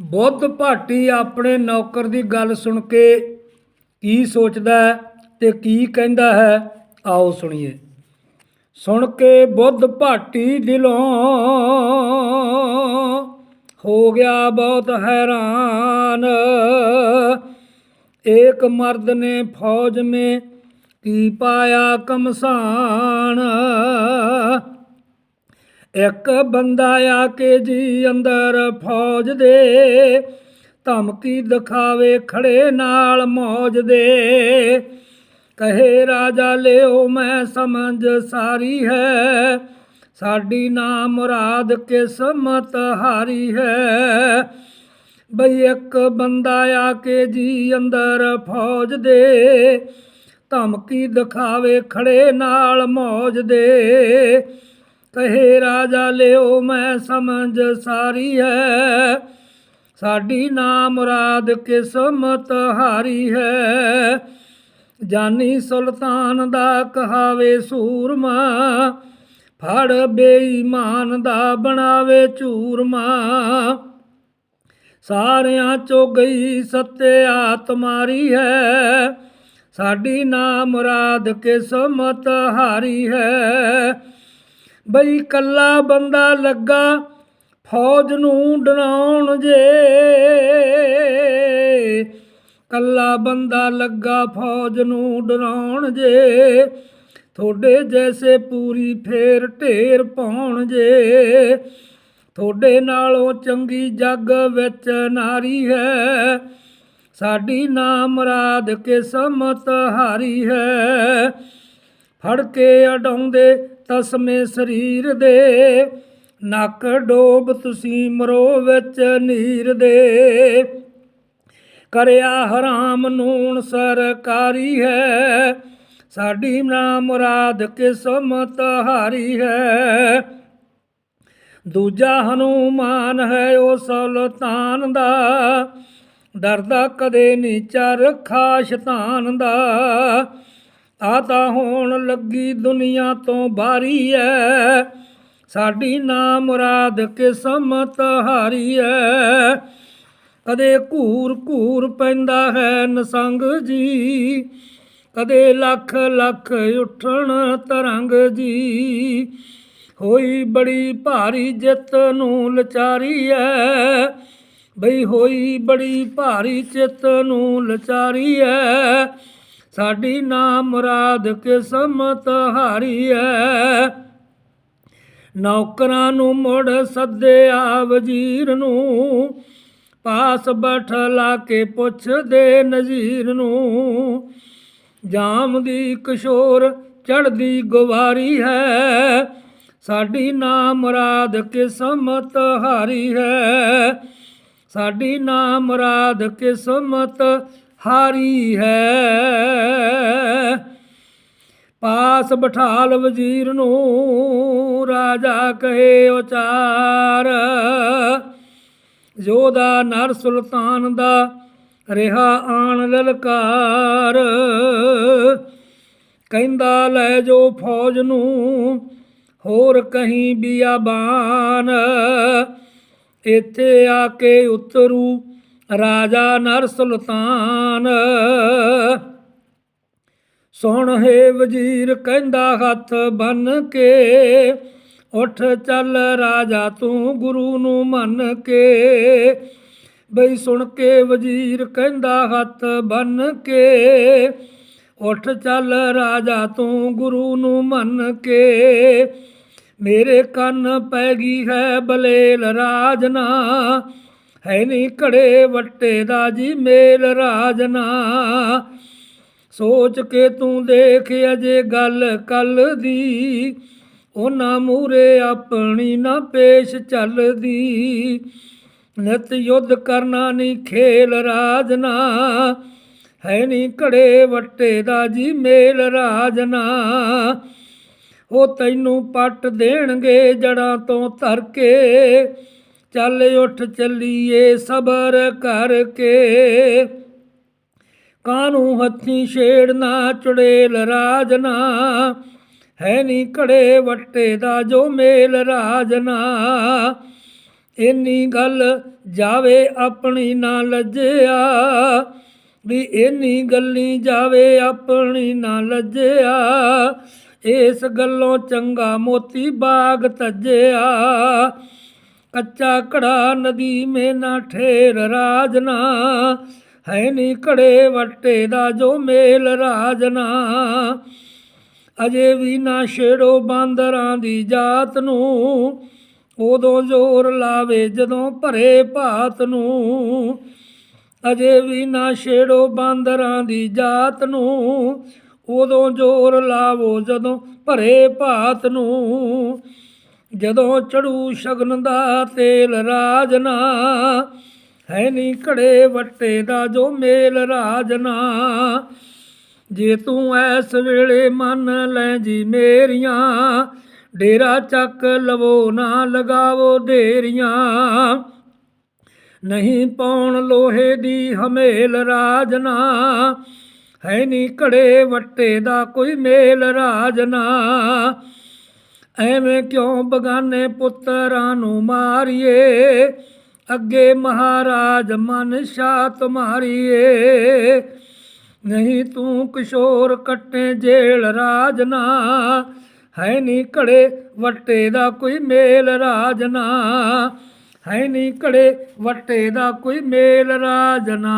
ਬੁੱਧ ਭਾਟੀ ਆਪਣੇ ਨੌਕਰ ਦੀ ਗੱਲ ਸੁਣ ਕੇ ਕੀ ਸੋਚਦਾ ਹੈ ਤੇ ਕੀ ਕਹਿੰਦਾ ਹੈ, ਆਓ ਸੁਣੀਏ। ਸੁਣ ਕੇ ਬੁੱਧ ਭਾਟੀ ਦਿਲੋਂ ਹੋ ਗਿਆ ਬਹੁਤ ਹੈਰਾਨ। ਏਕ ਮਰਦ ਨੇ ਫੌਜ में ਕੀ ਪਾਇਆ ਕਮਸਾਨ। ਇੱਕ ਬੰਦਾ ਆ ਕੇ ਜੀ ਅੰਦਰ ਫੌਜ ਦੇ, ਧਮਕੀ ਦਿਖਾਵੇ ਖੜੇ ਨਾਲ ਮੌਜ ਦੇ। ਕਹੇ, ਰਾਜਾ ਲਿਓ, ਮੈਂ ਸਮਝ ਸਾਰੀ ਹੈ। ਸਾਡੀ ਨਾ ਮੁਰਾਦ ਕਿਸਮਤ ਹਾਰੀ ਹੈ? ਬਈ ਇੱਕ ਬੰਦਾ ਆ ਕੇ ਜੀ ਅੰਦਰ ਫੌਜ ਦੇ, ਧਮਕੀ ਦਿਖਾਵੇ ਖੜੇ ਨਾਲ ਮੌਜ ਦੇ। ਕਹੇ ਰਾਜਾ ਲਿਓ, ਮੈਂ ਸਮਝ ਸਾਰੀ ਹੈ। ਸਾਡੀ ਨਾ ਮੁਰਾਦ ਕਿਸਮਤ ਹਾਰੀ ਹੈ। ਜਾਨੀ ਸੁਲਤਾਨ ਦਾ ਕਹਾਵੇ ਸੂਰਮਾ, ਫੜ ਬੇਈਮਾਨ ਦਾ ਬਣਾਵੇ ਝੂਰਮਾ ਸਾਰਿਆਂ ਚੋਂ ਗਈ ਸੱਤਿਆ ਤੁਮਾਰੀ ਹੈ। ਸਾਡੀ ਨਾ ਮੁਰਾਦ ਕਿਸਮਤ ਹਾਰੀ ਹੈ। ਬਈ ਕੱਲਾ ਬੰਦਾ ਲੱਗਾ ਫੌਜ ਨੂੰ ਡਰਾਉਣ ਜੇ। ਕੱਲਾ ਬੰਦਾ ਲੱਗਾ ਫੌਜ ਨੂੰ ਡਰਾਉਣ ਜੇ। ਤੁਹਾਡੇ ਜੈਸੇ ਪੂਰੀ ਫੇਰ ਢੇਰ ਪਾਉਣ ਜੇ। ਤੁਹਾਡੇ ਨਾਲੋਂ ਚੰਗੀ ਜੱਗ ਵਿੱਚ ਨਾਰੀ ਹੈ। ਸਾਡੀ ਨਾ ਮੁਰਾਦ ਕਿਸਮਤ ਹਾਰੀ ਹੈ। ਫੜ ਕੇ ਅਡਾਉਂਦੇ ਤਸਮੇ ਸਰੀਰ ਦੇ, ਨੱਕ ਡੋਬ ਤੁਸੀਂ ਮਰੋ ਵਿੱਚ ਨੀਰ ਦੇ। ਕਰਿਆ ਹਰਾਮ ਨੂਣ ਸਰਕਾਰੀ ਹੈ, ਸਾਡੀ ਨਾ ਮੁਰਾਦ ਕਿਸਮਤ ਹਾਰੀ ਹੈ। ਦੂਜਾ ਹਨੂਮਾਨ ਹੈ ਉਹ ਸੁਲਤਾਨ ਦਾ, ਡਰਦਾ ਕਦੇ ਨਹੀਂ ਚਰਖਾ ਸ਼ੈਤਾਨ ਦਾ। ਆ ਤਾਂ ਹੋਣ ਲੱਗੀ ਦੁਨੀਆ ਤੋਂ ਬਾਰੀ ਐ। ਸਾਡੀ ਨਾ ਮੁਰਾਦ ਕਿਸਮਤ ਹਾਰੀ ਐ। ਕਦੇ ਘੂਰ ਘੂਰ ਪੈਂਦਾ ਹੈ ਨਸੰਗ ਜੀ। ਕਦੇ ਲੱਖ ਲੱਖ ਉੱਠਣ ਤਰੰਗ ਜੀ। ਹੋਈ ਬੜੀ ਭਾਰੀ ਜਿੱਤ ਨੂੰ ਲਚਾਰੀ ਐ। ਬਈ ਹੋਈ ਬੜੀ ਭਾਰੀ ਚਿੱਤ ਨੂੰ ਲਚਾਰੀ ਐ। ਸਾਡੀ ਨਾ ਮੁਰਾਦ ਕਿਸਮਤ ਹਾਰੀ ਐ ਨੌਕਰਾਂ ਨੂੰ ਮੁੜ ਸੱਦਿਆ ਵਜ਼ੀਰ ਨੂੰ, ਪਾਸ ਬਠ ਲਾ ਕੇ ਪੁੱਛਦੇ ਨਜ਼ੀਰ ਨੂੰ। ਜਾਮ ਦੀ ਕਿਸ਼ੋਰ ਚੜਦੀ ਗਵਾਰੀ ਹੈ, ਸਾਡੀ ਨਾ ਮੁਰਾਦ ਕਿਸਮਤ ਹਾਰੀ ਹੈ। ਸਾਡੀ ਨਾ ਮੁਰਾਦ ਕਿਸਮਤ ਹਾਰੀ ਹੈ। ਪਾਸ ਬਠਾਲ ਵਜ਼ੀਰ ਨੂੰ ਰਾਜਾ ਕਹੇ ਉਚਾਰ। ਯੋਧਾ ਨਰ ਸੁਲਤਾਨ ਦਾ ਰਿਹਾ ਆਣ ਲਲਕਾਰ। ਕਹਿੰਦਾ, ਲੈ ਜੋ ਫੌਜ ਨੂੰ, ਹੋਰ ਕਹੀਂ ਬਿਆਬਾਨ। ਇੱਥੇ ਆ ਕੇ ਉਤਰੂ ਰਾਜਾ ਨਰ ਸੁਲਤਾਨ। ਸੁਣ ਹੈ ਵਜ਼ੀਰ ਕਹਿੰਦਾ ਹੱਥ ਬੰਨ ਕੇ, ਉੱਠ ਚੱਲ ਰਾਜਾ ਤੂੰ ਗੁਰੂ ਨੂੰ ਮੰਨ ਕੇ। ਬਈ ਸੁਣ ਕੇ ਵਜ਼ੀਰ ਕਹਿੰਦਾ ਹੱਥ ਬੰਨ ਕੇ, ਉੱਠ ਚੱਲ ਰਾਜਾ ਤੂੰ ਗੁਰੂ ਨੂੰ ਮੰਨ ਕੇ। ਮੇਰੇ ਕੰਨ ਪੈ ਗਈ ਹੈ ਬਲੇਲ ਰਾਜਨਾ ਹੈ ਨਹੀਂ ਘੜੇ ਵੱਟੇ ਦਾ ਜੀ ਮੇਲ ਰਾਜਨਾ ਸੋਚ ਕੇ ਤੂੰ ਦੇਖ ਅਜੇ ਗੱਲ ਕੱਲ ਦੀ। ਉਹਨਾਂ ਮੂਰੇ ਆਪਣੀ ਨਾ ਪੇਸ਼ ਚੱਲਦੀ। ਨਿਤ ਯੁੱਧ ਕਰਨਾ ਨਹੀਂ ਖੇਲ ਰਾਜਨਾ ਹੈ ਨਹੀਂ ਘੜੇ ਵੱਟੇ ਦਾ ਜੀ ਮੇਲ ਰਾਜਨਾ ਉਹ ਤੈਨੂੰ ਪੱਟ ਦੇਣਗੇ ਜੜਾਂ ਤੋਂ ਧਰ ਕੇ। ਚੱਲ ਉੱਠ ਚੱਲੀਏ ਸਬਰ ਕਰਕੇ। ਕਾਨੂੰ ਹੱਥੀ ਛੇੜਨਾ ਚੁੜੇਲ ਰਾਜਨਾ ਹੈ ਨੀ ਘੜੇ ਵੱਟੇ ਦਾ ਜੋ ਮੇਲ ਰਾਜਨਾ ਇੰਨੀ ਗੱਲ ਜਾਵੇ ਆਪਣੀ ਨਾ ਲੱਜਿਆ। ਵੀ ਇੰਨੀ ਗੱਲੀ ਜਾਵੇ ਆਪਣੀ ਨਾ ਲੱਜਿਆ। ਇਸ ਗੱਲੋਂ ਚੰਗਾ ਮੋਤੀ ਬਾਗ ਤੱਜਿਆ। ਕੱਚਾ ਕੜਾ ਨਦੀ ਮੇ ਨਾ ਠੇਰ ਰਾਜਨਾ। ਹੈ ਨੀ ਘੜੇ ਵੱਟੇ ਦਾ ਜੋ ਮੇਲ ਰਾਜਨਾ। ਅਜੇ ਵੀ ਨਾ ਛੇੜੋ ਬਾਂਦਰਾਂ ਦੀ ਜਾਤ ਨੂੰ। ਉਦੋਂ ਜ਼ੋਰ ਲਾਵੇ ਜਦੋਂ ਭਰੇ ਭਾਤ ਨੂੰ। ਅਜੇ ਵੀ ਨਾ ਛੇੜੋ ਬਾਂਦਰਾਂ ਦੀ ਜਾਤ ਨੂੰ। ਉਦੋਂ ਜ਼ੋਰ ਲਾਵੋ ਜਦੋਂ ਭਰੇ ਭਾਤ ਨੂੰ। ਜਦੋਂ ਚੜੂ ਸ਼ਗਨ ਦਾ ਤੇਲ ਰਾਜਨਾ ਹੈ ਨੀ ਘੜੇ ਵੱਟੇ ਦਾ ਜੋ ਮੇਲ ਰਾਜਨਾ ਜੇ ਤੂੰ ਐਸ ਵੇਲੇ ਮੰਨ ਲੈ ਜੀ ਮੇਰੀਆਂ, ਡੇਰਾ ਚੱਕ ਲਵੋ ਨਾ ਲਗਾਵੋ ਢੇਰੀਆਂ ਨਹੀਂ ਪਾਉਣ ਲੋਹੇ ਦੀ ਹਮੇਲ ਰਾਜਨਾ ਹੈ ਨੀ ਘੜੇ ਵੱਟੇ ਦਾ ਕੋਈ ਮੇਲ ਰਾਜਨਾ ਐਵੇਂ ਕਿਉਂ ਬਗਾਨੇ ਪੁੱਤਰਾਂ ਨੂੰ ਮਾਰੀਏ? ਅੱਗੇ ਮਹਾਰਾਜ ਮਨ ਸ਼ਾ ਤੁਮਾਰੀਏ ਨਹੀਂ ਤੂੰ ਕਿਸ਼ੋਰ ਕੱਟੇ ਜੇਲ ਰਾਜਨਾ ਹੈ ਨੀ ਘੜੇ ਵੱਟੇ ਦਾ ਕੋਈ ਮੇਲ ਰਾਜਨਾ ਹੈ ਨਹੀਂ ਘੜੇ ਵੱਟੇ ਦਾ ਕੋਈ ਮੇਲ ਰਾਜਨਾ